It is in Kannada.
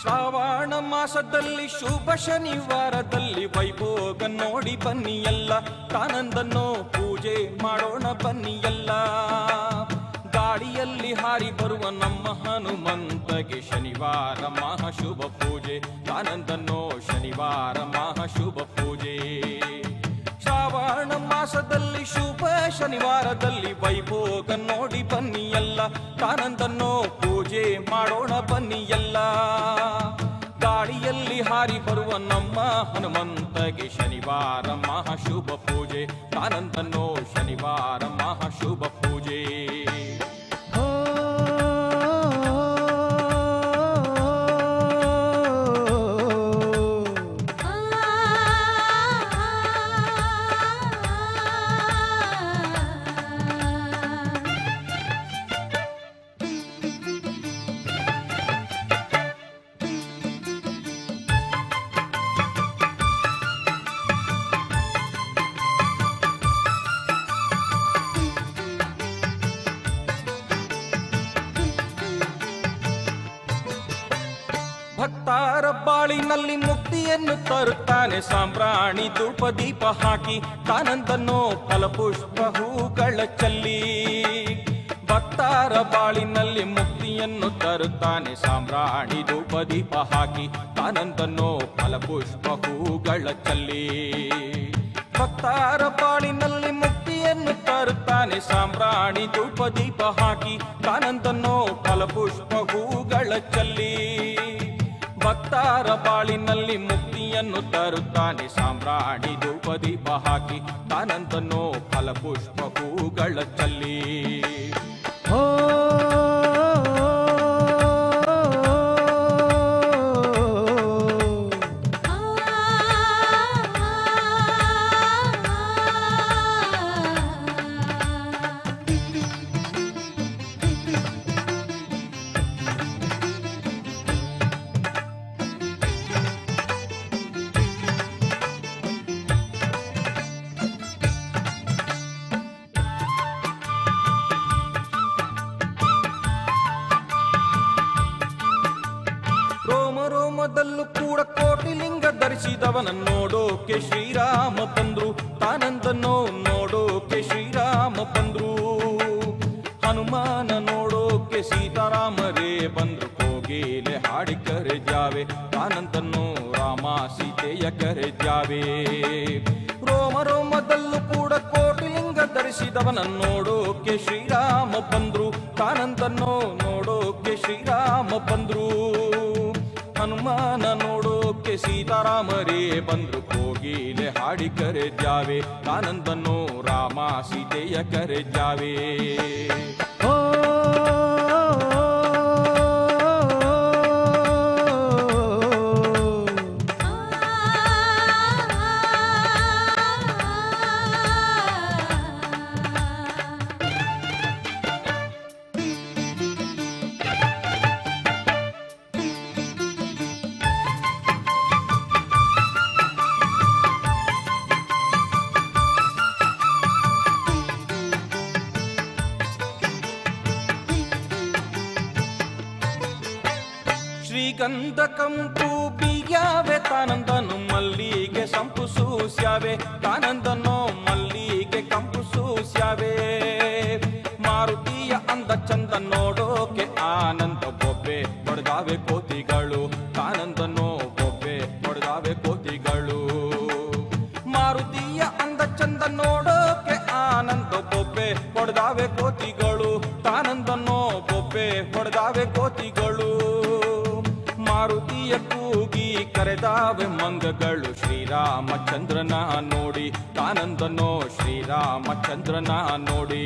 ಶ್ರಾವಣ ಮಾಸದಲ್ಲಿ ಶುಭ ಶನಿವಾರದಲ್ಲಿ ವೈಭೋಗ ನೋಡಿ ಬನ್ನಿ ಎಲ್ಲ ತಾನಂದನ್ನೋ ಪೂಜೆ ಮಾಡೋಣ ಬನ್ನಿ ಎಲ್ಲ. ಗಾಡಿಯಲ್ಲಿ ಹಾರಿ ಬರುವ ನಮ್ಮ ಹನುಮಂತಗೆ ಶನಿವಾರ ಮಹಾಶುಭ ಪೂಜೆ. ಆನಂದನೋ ಶನಿವಾರ ಮಹಾಶುಭ ಪೂಜೆ. ಶ್ರಾವಣ ಮಾಸದಲ್ಲಿ ಶುಭ, ಶನಿವಾರದಲ್ಲಿ ವೈಭೋಗ ನೋಡಿ ಬನ್ನಿ ಎಲ್ಲ. ಆನಂದನೋ ಪೂಜೆ ಮಾಡೋಣ ಬನ್ನಿ ಎಲ್ಲ. ಗಾಳಿಯಲ್ಲಿ ಹಾರಿ ಬರುವ ನಮ್ಮ ಹನುಮಂತಗೆ ಶನಿವಾರ ಮಹಾಶುಭ ಪೂಜೆ ತಾನಂದನ್ನೋ ಶನಿವಾರ ಮಹಾಶುಭ ಬಾಳಿನಲ್ಲಿ ಮುಕ್ತಿಯನ್ನು ತರುತ್ತಾನೆ. ಸಾಂಬ್ರಾಣಿ ಧೂಪ ದೀಪ ಹಾಕಿ ತಾನಂದನ್ನು ಫಲಪುಷ್ಪ ಹೂಗಳ ಚಲ್ಲಿ. ಭಕ್ತಾರ ಬಾಳಿನಲ್ಲಿ ಮುಕ್ತಿಯನ್ನು ತರುತ್ತಾನೆ. ಸಾಂಬ್ರಾಣಿ ಧೂಪ ದೀಪ ಹಾಕಿ ತಾನಂದನ್ನು ಫಲಪುಷ್ಪ ಹೂಗಳ ಚಲ್ಲಿ. ಭಕ್ತಾರ ಬಾಳಿನಲ್ಲಿ ಮುಕ್ತಿಯನ್ನು ತರುತ್ತಾನೆ. ಸಾಂಬ್ರಾಣಿ ಧೂಪ ದೀಪ ಹಾಕಿ ತಾನಂದನ್ನು ಫಲಪುಷ್ಪ ಹೂಗಳ ಚಲ್ಲಿ. ಭಕ್ತಾರ ಬಾಳಿನಲ್ಲಿ ಮುಕ್ತಿಯನ್ನು ತರುತ್ತಾನೆ. ಸಾಮ್ರಾಣಿ ದೂಪದಿ ದೀಪ ಹಾಕಿ ತಾನಂತನೋ ಫಲಪುಷ್ಪ ಹೂಗಳ ಚಲ್ಲಿ. ರೋಮ ರೋಮದಲ್ಲೂ ಕೂಡ ಕೋಟಿಲಿಂಗ ಧರಿಸಿದವನ ನೋಡೋಕೆ ಶ್ರೀರಾಮ ಬಂದ್ರು. ತಾನಂದನೋ ನೋಡೋಕೆ ಶ್ರೀರಾಮ ಬಂದ್ರು. ಹನುಮಾನ ನೋಡೋಕೆ ಸೀತಾರಾಮರೇ ಬಂದ್ರು. ಕೋಗಿಲೆ ಹಾಡಿ ಕರೆ ಜಾವೆ ತಾನಂದನೋ ರಾಮ ಸೀತೆಯ ಕರೆ ಜಾವೆ ರೋಮ ರೋಮದಲ್ಲೂ ಕೂಡ ಕೋಟಿಲಿಂಗ ಧರಿಸಿದವನ ನೋಡೋಕೆ ಶ್ರೀರಾಮ ಬಂದ್ರು. ತಾನಂದನೋ ನೋಡೋಕೆ ಶ್ರೀರಾಮ ಬಂದ್ರು. ಹನುಮಾನ ನೋಡೋಕೆ ಸೀತಾರಾಮರೇ ಬಂದ್ರು ಕೋಗಿಲೆ ಹಾಡಿ ಕರೆದ್ಯಾವೆ. ಜಾವೆ ತಾನಂದನೋ ರಾಮ ಸೀತೆಯ ಕರೆ ಶ್ರೀಗಂಧ ಕಂಪು ಬಿಯಾವೆ ತಾನಂದನು ಮಲ್ಲಿಗೆ ಸಂಪು ಸೂಸ್ಯಾವೆ, ತಾನಂದನು ಮಲ್ಲಿಗೆ ಕಂಪು ಸೂಸ್ಯಾವೆ. ಮಾರುತಿಯ ಅಂದ ಚಂದ ನೋಡೋಕೆ ಆನಂದ ಬೊಬ್ಬೆ ಹೊಡೆದಾವೆ ಕೋತಿಗಳು, ತಾನಂದನೋ ಬೊಬ್ಬೆ ಹೊಡೆದಾವೆ ಕೋತಿಗಳು. ಮಾರುತಿಯ ಅಂದ ಚಂದ ನೋಡೋಕೆ ಆನಂದ ಬೊಬ್ಬೆ ಹೊಡೆದಾವೆ ಕೋತಿಗಳು, ತಾನಂದನೋ ಬೊಬ್ಬೆ ಹೊಡೆದಾವೆ ಕೋತಿಗಳು. ಮಾರುತಿಯ ಕೂಗಿ ಕರೆದಾವೆ ಮಂಗಗಳು. ಶ್ರೀರಾಮಚಂದ್ರನ ನೋಡಿ ತಾನಂದನೋ ಶ್ರೀರಾಮಚಂದ್ರನ ನೋಡಿ.